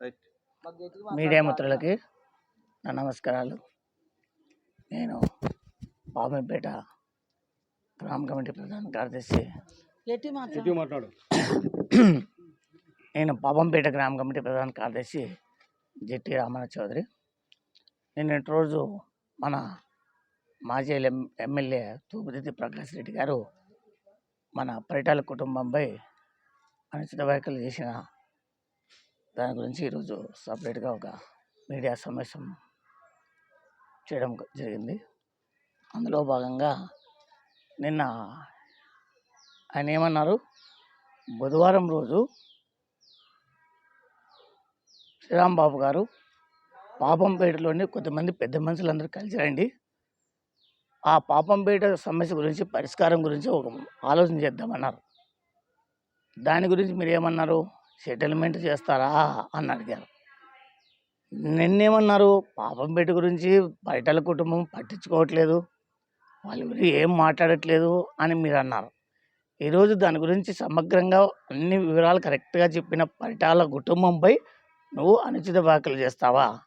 Media మిత్రులకి నా నమస్కారాలు. నేను పాపంపేట గ్రామ కమిటీ ప్రధాన కార్యదర్శి. నేను పాపంపేట గ్రామ కమిటీ ప్రధాన కార్యదర్శి జెట్టి రామణ చౌదరి. నిన్నటి రోజు మన మాజీ ఎం ఎమ్మెల్యే తూపుదిద్ది ప్రకాష్ రెడ్డి గారు మన పరిటాల కుటుంబంపై అనుచిత వ్యాఖ్యలు చేసిన దాని గురించి ఈరోజు సపరేట్గా ఒక మీడియా సమావేశం చేయడం జరిగింది. అందులో భాగంగా నిన్న ఆయన ఏమన్నారు? బుధవారం రోజు శ్రీరాంబాబు గారు పాపంపేటలోని కొంతమంది పెద్ద మనుషులందరూ కలిసి రండి. ఆ పాపంపేట సమస్య గురించి పరిష్కారం గురించి ఒక ఆలోచన చేద్దామన్నారు. దాని గురించి మీరు ఏమన్నారు సెటిల్మెంట్ చేస్తారా? అని అడిగారు. నిన్నేమన్నారు? పాపం పెట్టి గురించి బయటల కుటుంబం పట్టించుకోవట్లేదు. వాళ్ళ గురించి ఏం మాట్లాడట్లేదు అని మీరు అన్నారు. ఈరోజు దాని గురించి సమగ్రంగా అన్ని వివరాలు కరెక్ట్గా చెప్పిన పరిటాల కుటుంబంపై నువ్వు అనుచిత వ్యాఖ్యలు చేస్తావా?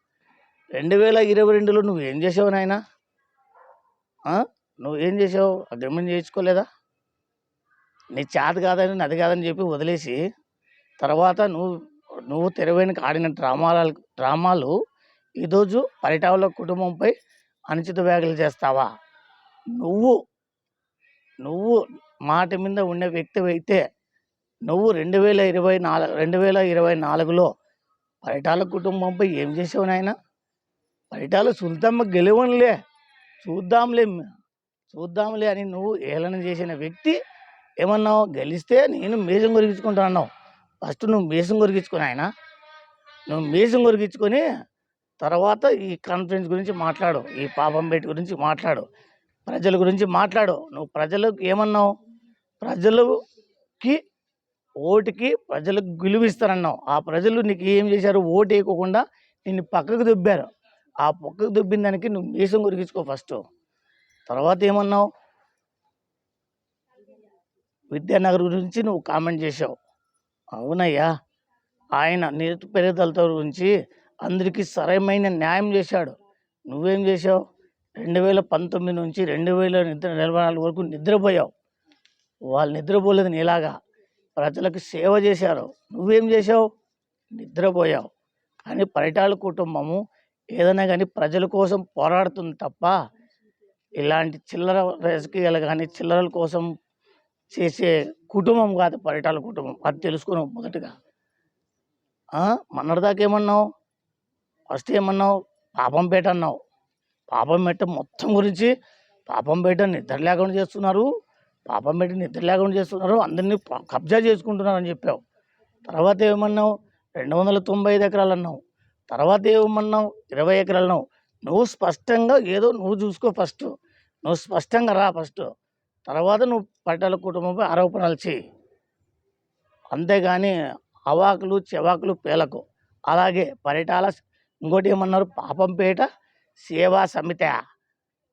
రెండు వేల ఇరవై రెండులో నువ్వు ఏం చేసావు నాయనా? నువ్వు ఏం చేసావు? అగ్రిమెంట్ చేయించుకోలేదా? నీ చేత కాదని నది కాదని చెప్పి వదిలేసి తర్వాత నువ్వు నువ్వు తెర వెనుక ఆడిన డ్రామాల డ్రామాలు ఈరోజు పరిటాల కుటుంబంపై అనుచిత వ్యాఖ్యలు చేస్తావా? నువ్వు నువ్వు మాట మీద ఉండే వ్యక్తి అయితే నువ్వు రెండు వేల ఇరవై నాలుగు రెండు వేల ఇరవై నాలుగులో పరిటాల కుటుంబంపై ఏం చేసావు నాయన? పరిటాల సుల్తమ్మ గెలవనులే. చూద్దాంలే చూద్దాంలే అని నువ్వు ఏలన చేసిన వ్యక్తి ఏమన్నావు? గెలిస్తే నేను మేజం గురించుకుంటా అన్నావు. ఫస్ట్ నువ్వు మీసం కొరిగించుకొని ఆయన నువ్వు మీసం కొరిగించుకొని తర్వాత ఈ కాన్ఫరెన్స్ గురించి మాట్లాడు ఈ పాపం పాపంపేట గురించి మాట్లాడు ప్రజల గురించి మాట్లాడు. నువ్వు ప్రజలకు ఏమన్నావు? ప్రజలకి ఓటుకి ప్రజలకు గెలువిస్తారన్నావు ఆ ప్రజలు నీకు ఏం చేశారు? ఓటు వేయకోకుండా నిన్ను పక్కకు దుబ్బారు. ఆ పక్కకు దుబ్బిన దానికి నువ్వు మీసం కొరిగించుకో ఫస్ట్. తర్వాత ఏమన్నావు? విద్యానగర్ గురించి నువ్వు కామెంట్ చేసావు అవునయ్యా. ఆయన నిరుపేదలతో గురించి అందరికీ సరైన న్యాయం చేశాడు. నువ్వేం చేసావు రెండు వేల పంతొమ్మిది నుంచి రెండు వేల నిద్ర నలభై నాలుగు వరకు నిద్రపోయావు. వాళ్ళు నిద్రపోలేదు నీలాగా. ప్రజలకు సేవ చేశారు. నువ్వేం చేసావు నిద్రపోయావు. కానీ పరిటాల కుటుంబము ఏదైనా కానీ ప్రజల కోసం పోరాడుతుంది తప్ప ఇలాంటి చిల్లర రాజకీయాలు కానీ చిల్లరల కోసం చేసే కుటుంబం కాదు పరిటాల కుటుంబం. అది తెలుసుకున్నావు మొదటగా. మొన్నటిదాకా ఏమన్నావు? ఫస్ట్ ఏమన్నావు? పాపంపేట అన్నావు. పెట్ట మొత్తం గురించి పాపం పేట నిద్ర లేకుండా చేస్తున్నారు. పాపం పాపంపేట నిద్ర లేకుండా చేస్తున్నారు. అందరినీ కబ్జా చేసుకుంటున్నారు అని చెప్పావు. తర్వాత ఏమన్నావు? రెండు వందల తొంభై ఐదు ఎకరాలు అన్నావు. తర్వాత ఏమన్నావు? ఇరవై ఎకరాలు అన్నావు. నువ్వు స్పష్టంగా ఏదో నువ్వు చూసుకో ఫస్ట్. నువ్వు స్పష్టంగా రా ఫస్ట్. తర్వాత నువ్వు పట్టాల కుటుంబంపై ఆరోపణలు చేయి అంతేగాని అవాకులు చెవాకులు పేలకు. అలాగే పరిటాల ఇంకోటి ఏమన్నారు? పాపంపేట సేవా సమితి.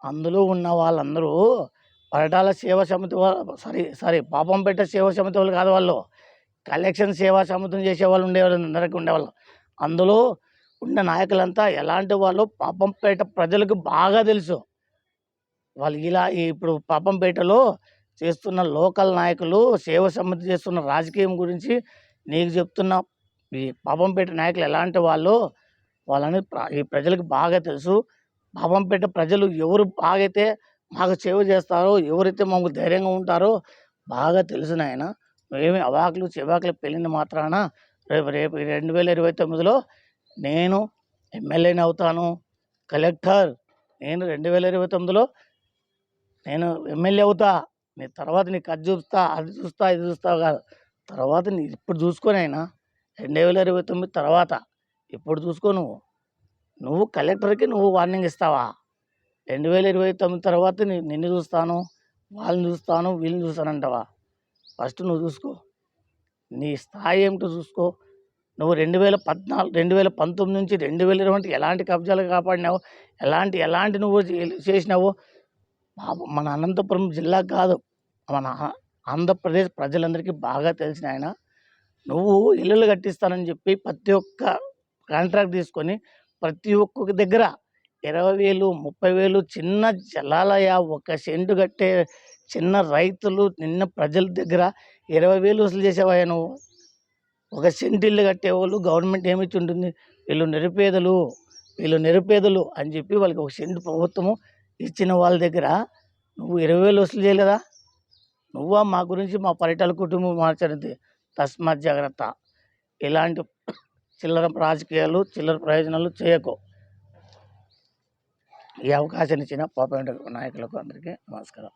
అందులో ఉన్న వాళ్ళందరూ పరిటాల సేవా సమితి వా- సారీ సారీ పాపంపేట సేవా సమితి వాళ్ళు కాదు వాళ్ళు. కలెక్షన్ సేవా సమితిని చేసేవాళ్ళు ఉండేవాళ్ళు అందరికీ ఉండేవాళ్ళు. అందులో ఉన్న నాయకులంతా ఎలాంటి వాళ్ళు? పాపంపేట ప్రజలకు బాగా తెలుసు. వాళ్ళు ఇలా ఇప్పుడు పాపంపేటలో చేస్తున్న లోకల్ నాయకులు సేవ సమితి చేస్తున్న రాజకీయం గురించి నీకు చెప్తున్న. ఈ పాపంపేట నాయకులు ఎలాంటి వాళ్ళు? వాళ్ళని ఈ ప్రజలకు బాగా తెలుసు. పాపంపేట ప్రజలు ఎవరు బాగైతే మాకు సేవ చేస్తారో ఎవరైతే మాకు ధైర్యంగా ఉంటారో బాగా తెలుసు నాయన. మేమే అవాకులు చెవాకులు పెళ్ళిన మాత్రాన రేపు రేపు రెండు వేల ఇరవై తొమ్మిదిలో నేను ఎమ్మెల్యేని అవుతాను. కలెక్టర్ నేను రెండు వేల ఇరవై తొమ్మిదిలో నేను ఎమ్మెల్యే అవుతా నీ తర్వాత నీ కథ చూస్తా అది చూస్తా ఇది చూస్తా కాదు తర్వాత నీ ఇప్పుడు చూసుకొని అయినా రెండు వేల ఇరవై తొమ్మిది తర్వాత. ఇప్పుడు చూసుకో నువ్వు. నువ్వు కలెక్టర్కి నువ్వు వార్నింగ్ ఇస్తావా? రెండు వేల ఇరవై తొమ్మిది తర్వాత నిన్ను చూస్తాను వాళ్ళని చూస్తాను వీళ్ళని చూస్తానంటావా ఫస్ట్ నువ్వు చూసుకో. నీ స్థాయి ఏమిటో చూసుకో. నువ్వు రెండు వేల పద్నాలుగు రెండు వేల పంతొమ్మిది నుంచి రెండు వేల ఇరవై ఎలాంటి కబ్జాలు కాపాడినావు ఎలాంటి ఎలాంటి నువ్వు చే- చేసినావు మన అనంతపురం జిల్లా కాదు. మన ఆంధ్రప్రదేశ్ ప్రజలందరికీ బాగా తెలిసిన ఆయన. నువ్వు ఇల్లులు కట్టిస్తానని చెప్పి ప్రతి ఒక్క కాంట్రాక్ట్ తీసుకొని ప్రతి ఒక్క దగ్గర ఇరవై వేలు ముప్పై వేలు చిన్న జలాలయ ఒక సెంటు కట్టే చిన్న రైతులు నిన్న ప్రజల దగ్గర ఇరవై వేలు వసూలు చేసేవాయా నువ్వు. ఒక సెంటు ఇల్లు కట్టేవాళ్ళు గవర్నమెంట్ ఏమి ఇచ్చి ఉంటుంది? వీళ్ళు నిరుపేదలు వీళ్ళు నిరుపేదలు అని చెప్పి వాళ్ళకి ఒక సెంటు ప్రభుత్వము ఇచ్చిన వాళ్ళ దగ్గర నువ్వు ఇరవై వేలు వసూలు చేయలేదా నువ్వా మా గురించి మా పరిటాల కుటుంబం మార్చనిది తస్మాత్ జాగ్రత్త. ఇలాంటి చిల్లర రాజకీయాలు చిల్లర ప్రయోజనాలు చేయకు. ఈ అవకాశం ఇచ్చిన పాప నాయకులకు అందరికీ నమస్కారం.